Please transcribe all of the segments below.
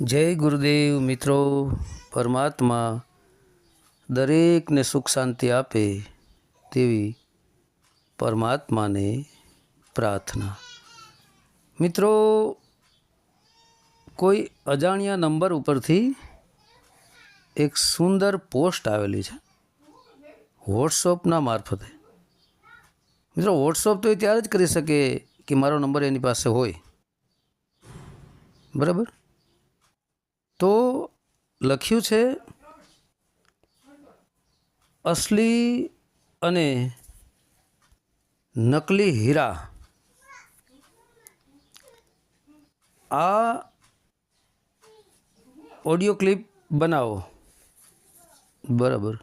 જય ગુરુદેવ મિત્રો, પરમાત્મા દરેકને સુખ શાંતિ આપે તેવી પરમાત્માને પ્રાર્થના. મિત્રો, કોઈ અજાણ્યા નંબર ઉપરથી એક સુંદર પોસ્ટ આવેલી છે વોટ્સઅપના મારફતે. મિત્રો, વોટ્સઅપ તો એ ત્યારે જ કરી શકે કે મારો નંબર એની પાસે હોય. બરાબર? તો લખ્યું છે, અસલી અને નકલી હીરા. આ ઓડિયો ક્લિપ બનાવો. બરાબર.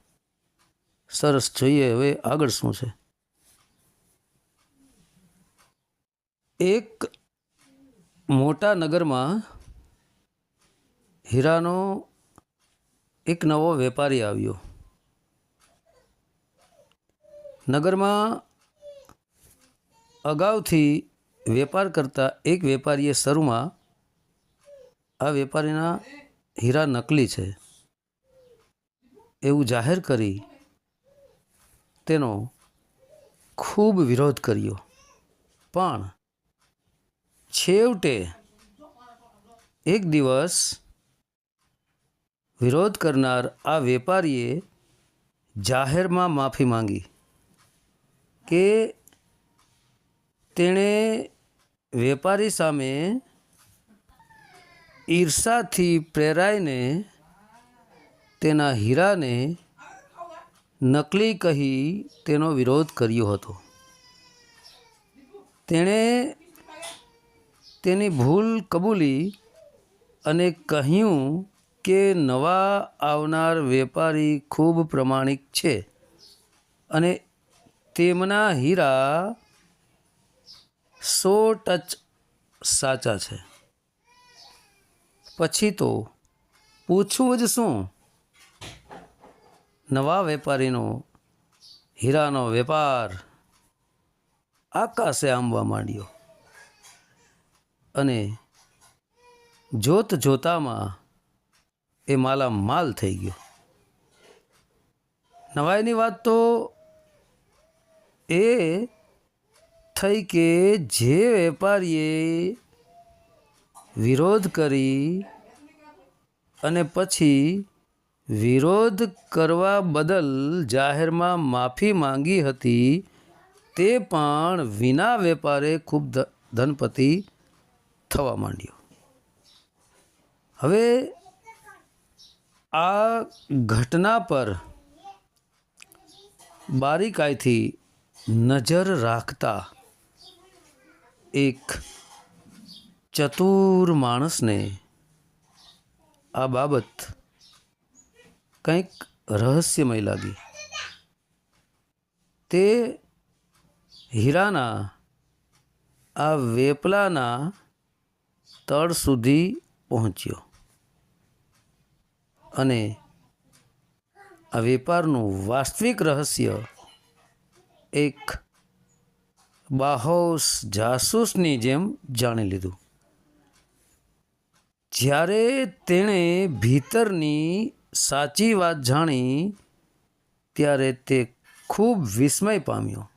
સરસ. જોઈએ હવે આગળ શું છે. એક મોટા નગરમાં હીરાનો એક નવો વેપારી આવ્યો. નગરમાં અગાઉથી વેપાર કરતા એક વેપારીએ શરૂમાં આ વેપારીના હીરા નકલી છે. એવું જાહેર કરી તેનો ખૂબ વિરોધ કર્યો. પણ છેવટે એક દિવસ વિરોધ કરનાર આ વેપારીએ જાહેરમાં માફી માંગી કે તેણે વેપારી સામે ઈર્ષાથી પ્રેરાઈને તેના હીરાને નકલી કહી તેનો વિરોધ કર્યો હતો. તેણે તેની ભૂલ કબૂલી અને કહ્યું કે નવા આવનાર વેપારી ખૂબ પ્રમાણિક છે અને તેમના હીરા સો ટચ સાચા છે. પછી તો પૂછવું જ શું? નવા વેપારીનો હીરાનો વેપાર આકાશે આંબવા માંડ્યો અને જોત જોતામાં એ માલા માલ થઈ ગયો. નવાઈની વાત તો એ થઈ કે જે વેપારીએ વિરોધ કરી અને પછી વિરોધ કરવા બદલ જાહેરમાં માફી માંગી હતી, તે પણ વિના વેપારે ખૂબ ધનપતિ થવા માંડ્યો. હવે આ ઘટના પર બારીકાઈથી નજર રાખતા એક ચતુર માણસને આ બાબત કંઈક રહસ્યમય લાગી. તે હીરાના, આ વેપલાના તળ સુધી પહોંચ્યો. અને આ વેપારનું વાસ્તવિક રહસ્ય એક બાહોશ જાસૂસની જેમ જાણી લીધું. જ્યારે તેણે ભીતરની સાચી વાત જાણી, ત્યારે તે ખૂબ વિસ્મય પામ્યો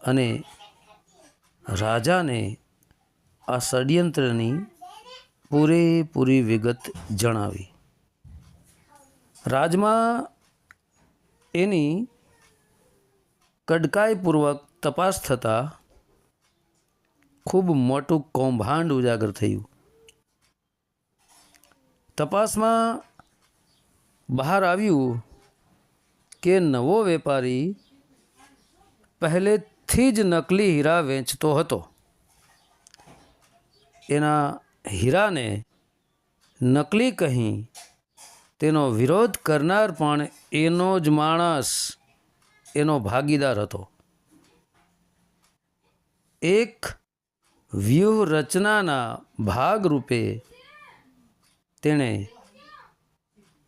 અને રાજાને આ ષડયંત્રની પૂરેપૂરી વિગત જણાવી. રાજમાં એની કડકાઈપૂર્વક તપાસ થતાં ખૂબ મોટું કૌભાંડ ઉજાગર થયું. તપાસમાં બહાર આવ્યું કે નવો વેપારી પહેલેથી જ નકલી હીરા વેચતો હતો. એના હીરાને નકલી કહી તેનો વિરોધ કરનાર પણ એનો જ માણસ, એનો ભાગીદાર હતો. એક વ્યૂહરચનાના ભાગરૂપે તેણે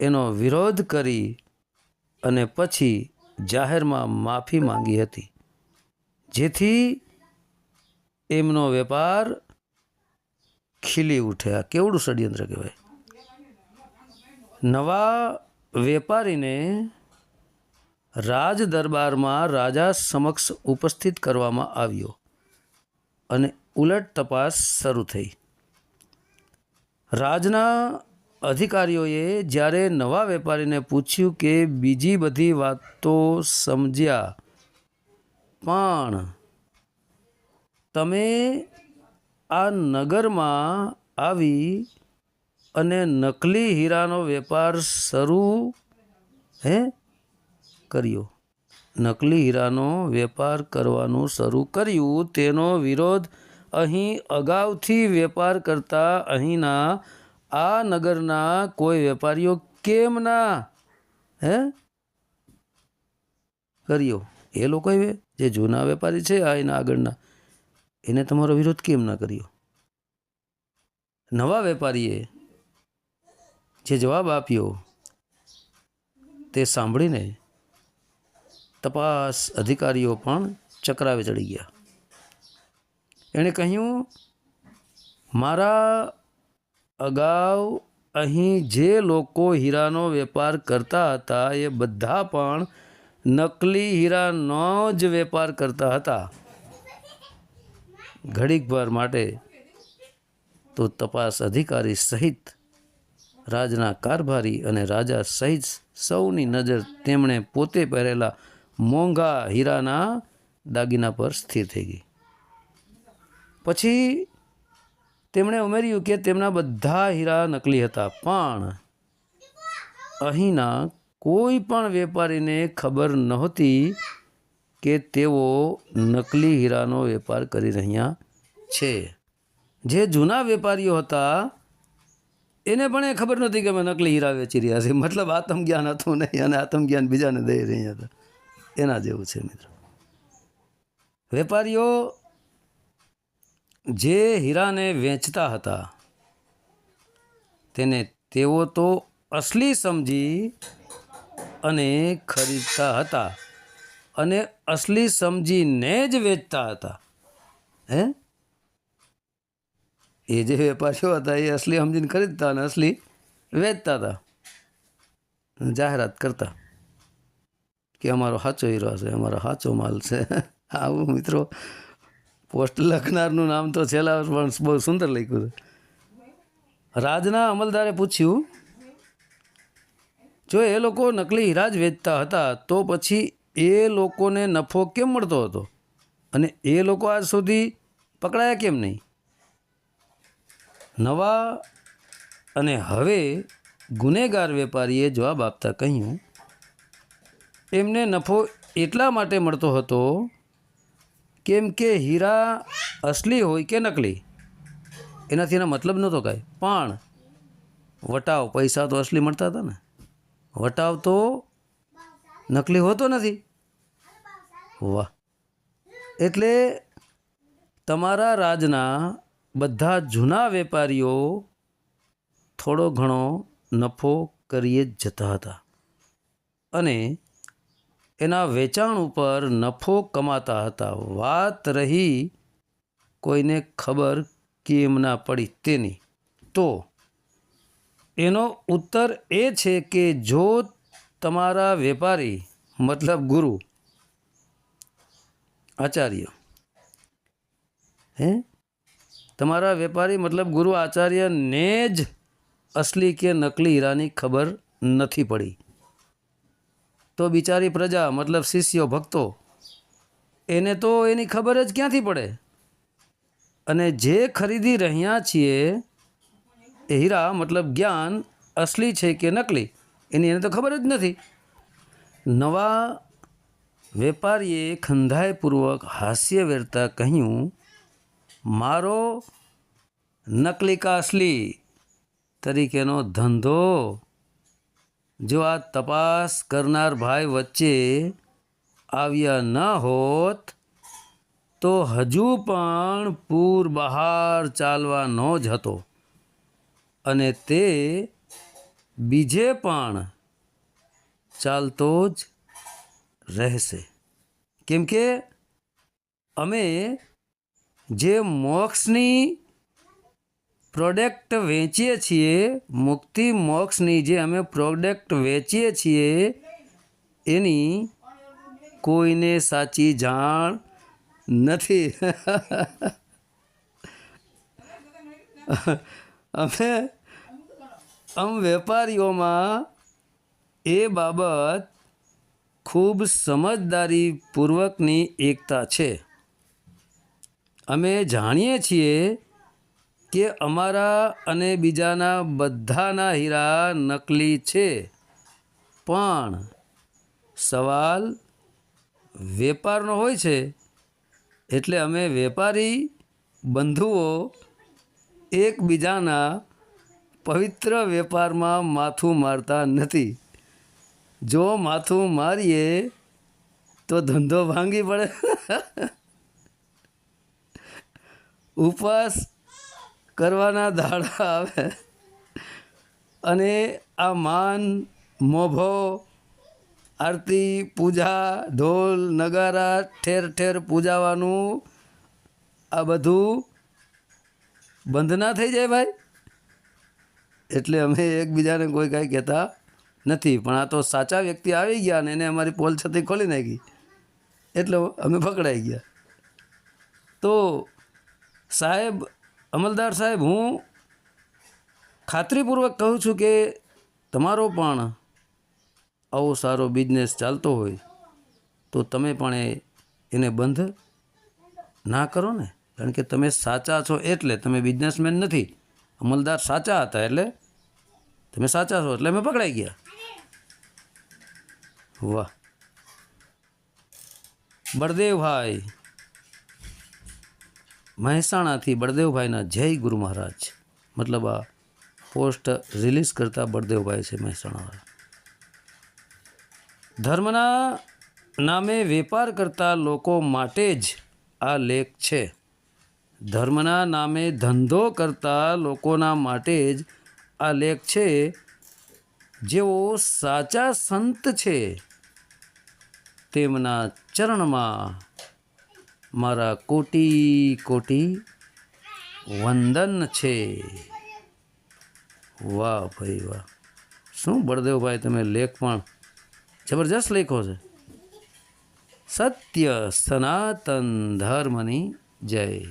એનો વિરોધ કરી અને પછી જાહેરમાં માફી માંગી હતી. જેથી એમનો વેપાર ખીલી ઉઠે આ કેવડું ષડયંત્ર કહેવાય? નવા વેપારીને રાજ દરબારમાં રાજા સમક્ષ ઉપસ્થિત કરવામાં આવ્યો અને ઉલટ તપાસ શરૂ થઈ. રાજના અધિકારીઓએ જ્યારે નવા વેપારીને પૂછ્યું કે બીજી બધી વાતો સમજ્યા, પણ તમે આ નગરમાં આવી અને નકલી હીરાનો વેપાર શરૂ, હે? કર્યો. નકલી હીરાનો વેપાર કરવાનું શરૂ કર્યું. તેનો વિરોધ અહીં અગાઉથી વેપાર કરતા અહીંના, આ નગરના કોઈ વેપારીઓ કેમ ના, હે? કર્યો. એ લોકોએ જે જૂના વેપારી છે, આ એના આગળના. એને તમારો વિરોધ કેમ ના કર્યો? નવા વેપારીએ જે જવાબ આપ્યો તે સાંભળીને તપાસ અધિકારીઓ પણ ચક્રાવે ચડી ગયા. એણે કહ્યું, મારા અગાઉ અહીં જે લોકો હીરાનો વેપાર કરતા હતા એ બધા પણ નકલી હીરાનો જ વેપાર કરતા હતા. ઘડીકભર માટે તો તપાસ અધિકારી સહિત રાજના કારભારી અને રાજા સહિત સૌની નજર તેમણે પોતે પહેરેલા મોંઘા હીરાના દાગીના પર સ્થિર થઈ ગઈ. પછી તેમણે ઉમેર્યું કે તેમના બધા હીરા નકલી હતા, પણ અહીંના કોઈ પણ વેપારીને ખબર નહોતી કે તેઓ નકલી હીરાનો વેપાર કરી રહ્યા છે. જે જૂના વેપારીઓ હતા, એને પણ એ ખબર નહોતી કે અમે નકલી હીરા વેચી રહ્યા છે મતલબ આત્મજ્ઞાન હતું નહીં અને આત્મજ્ઞાન બીજાને દઈ રહ્યા હતા. એના જેવું છે મિત્રો. વેપારીઓ જે હીરાને વેચતા હતા, તેને તેઓ તો અસલી સમજી અને ખરીદતા હતા. અને અસલી સમજીને જ વેચતા હતા. હે? એ જે વેપારીઓ હતા, એ અસલી સમજીને ખરીદતા અને અસલી વેચતા હતા. જાહેરાત કરતા કે અમારો સાચો હીરો છે, અમારો સાચો માલ છે. આવું મિત્રો, પોસ્ટ લખનારનું નામ તો છેલ્લા પણ બહુ સુંદર લખ્યું છે. રાજના અમલદારે પૂછ્યું, જો એ લોકો નકલી હીરા જ વેચતા હતા, તો પછી એ લોકોને નફો કેમ મળતો હતો? અને એ લોકો આજ સુધી પકડાયા કેમ નહીં? નવા અને હવે ગુનેગાર વેપારીએ જવાબ આપતા કહ્યું, એમને નફો એટલા માટે મળતો હતો કેમ કે હીરા અસલી હોય કે નકલી? એનાથી એનો મતલબ નહોતો કાંઈ. પણ વટાવ, પૈસા તો અસલી મળતા હતા ને. વટાવ તો નકલી હોતો નથી? વાહ. એટલે તમારા રાજના બધા જૂના વેપારીઓ થોડો ઘણો નફો કરીએ જતા હતા અને એના વેચાણ ઉપર નફો કમાતા હતા. વાત રહી કોઈને ખબર કેમ ના પડી તેની. તો એનો ઉત્તર એ છે કે જો તમારા વેપારી, મતલબ ગુરુ, આચાર્ય. હે? તમારા વેપારી, મતલબ ગુરુ, આચાર્યને જ અસલી કે નકલી હીરાની ખબર નથી પડી. તો બિચારી પ્રજા, મતલબ શિષ્યો, ભક્તો, એને તો એની ખબર જ ક્યાંથી પડે? અને જે ખરીદી રહ્યા છીએ હીરા, મતલબ જ્ઞાન, અસલી છે કે નકલી? એની એને તો ખબર જ નથી. નવા વેપારીએ ખંધાયપૂર્વક હાસ્ય વેરતા કહ્યું, મારો નકલી કા તરીકેનો ધંધો. જો આ તપાસ કરનાર ભાઈ વચ્ચે આવ્યા ન હોત, તો હજુ પણ પૂર બહાર ચાલવાનો જ હતો. અને તે બીજે પણ ચાલતો જ રહેશે. કેમ કે અમે જે મોક્ષની પ્રોડક્ટ વેચીએ છીએ, મુક્તિ મોક્ષની જે અમે પ્રોડક્ટ વેચીએ છીએ, એની કોઈને સાચી જાણ નથી. અમે આમ વેપારીઓમાં એ બાબત ખૂબ સમજદારીપૂર્વકની એકતા છે. અમે જાણીએ છીએ કે અમારા અને બીજાના બધાના હીરા નકલી છે, પણ સવાલ વેપારનો હોય છે, એટલે અમે વેપારી બંધુઓ એકબીજાના પવિત્ર વેપારમાં માથું મારતા નથી. જો માથું મારીએ, તો ધંધો ભાંગી પડે. ઉપવાસ કરવાના દાડા આવે. અને આ માન, મોભો, આરતી, પૂજા, ઢોલ, નગારા, ઠેર ઠેર પૂજાવાનું આ બધું બંધ ના થઈ જાય ભાઈ. એટલે અમે એકબીજાને કોઈ કાંઈ કહેતા નથી. પણ આ તો સાચા વ્યક્તિ આવી ગયા ને એને અમારી પોલ છતી ખોલી નાખી. એટલે અમે પકડાઈ ગયા. તો સાહેબ, અમલદાર સાહેબ, હું ખાતરીપૂર્વક કહું છું કે તમારો પણ આવો સારો બિઝનેસ ચાલતો હોય તો તમે પણ એને બંધ ના કરો ને. કારણ કે તમે સાચા છો એટલે તમે બિઝનેસમેન નથી. અમલદાર સાચા હતા એટલે તમે સાચા છો એટલે અમે પકડાઈ ગયા. વાહ. બળદેવભાઈ. મહેસાણાથી બળદેવભાઈના જય ગુરુ મહારાજ. મતલબ આ પોસ્ટ રિલીઝ કરતા બળદેવભાઈ છે મહેસાણાવાળા. ધર્મના નામે વેપાર કરતા લોકો માટે જ આ લેખ છે. ધર્મના નામે ધંધો કરતા લોકોના માટે જ આ લેખ છે. જેઓ સાચા સંત છે, તેમના ચરણમાં મારા કોટી કોટી વંદન છે. વાહ ભાઈ વાહ. શું બળદેવભાઈ તમે લેખ પણ જબરજસ્ત લેખો છે. સત્ય સનાતન ધર્મની જય.